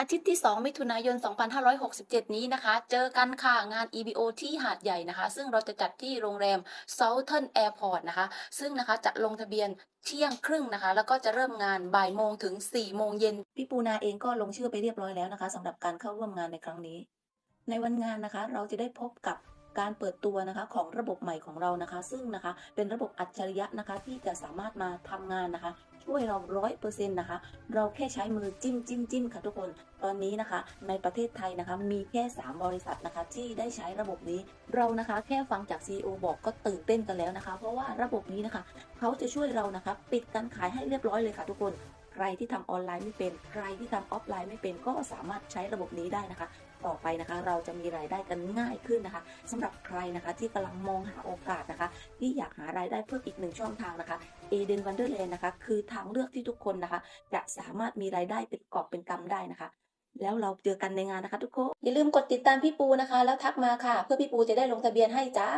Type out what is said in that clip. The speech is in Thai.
อาทิตย์ที่ 2 มิถุนายน 2567 นี้นะคะ เจอกันค่ะ งาน EBO ที่หาดใหญ่นะคะ ซึ่งเราจะจัดที่โรงแรม Southern Airport นะคะ ซึ่งนะคะจะลงทะเบียนเที่ยงครึ่งนะคะ แล้วก็จะเริ่มงานบ่ายโมงถึง 4 โมงเย็น พี่ปูนาเองก็ลงชื่อไปเรียบร้อยแล้วนะคะสำหรับการเข้าร่วมงานในครั้งนี้ ในวันงานนะคะ เราจะได้พบกับ การเปิดตัวนะคะของระบบใหม่ของเรานะคะ ซึ่งนะคะเป็นระบบอัจฉริยะนะคะที่จะสามารถมาทำงานนะคะ ช่วยเราร้อยเปอร์เซ็นต์นะคะ เราแค่ใช้มือจิ้มจิ้มจิ้มค่ะทุกคนตอนนี้นะคะ ในประเทศไทยนะคะมีแค่ 3 บริษัทนะคะ ที่ได้ใช้ระบบนี้เรานะคะ แค่ฟังจาก CEO บอกก็ตื่นเต้นกันแล้วนะคะ เพราะว่าระบบนี้นะคะ เขาจะช่วยเรานะคะ ปิดการขายให้เรียบร้อยเลยค่ะทุกคน ใครที่ทำออนไลน์ไม่เป็น ใครที่ทำออฟไลน์ไม่เป็น ก็สามารถใช้ระบบนี้ได้นะคะ ต่อไปนะคะ เราจะมีรายได้กันง่ายขึ้นนะคะสำหรับใครนะคะที่กำลังมองหาโอกาสนะคะ ที่อยากหารายได้เพิ่มอีกหนึ่งช่องทางนะคะเอเดนวันเดอร์แลนด์นะคะคือทางเลือกที่ทุกคนนะคะ จะสามารถมีรายได้เป็นกอบเป็นกำได้นะคะแล้วเราเจอกันในงานนะคะทุกคน อย่าลืมกดติดตามพี่ปูนะคะ แล้วทักมาค่ะ เพื่อพี่ปูจะได้ลงทะเบียนให้จ้า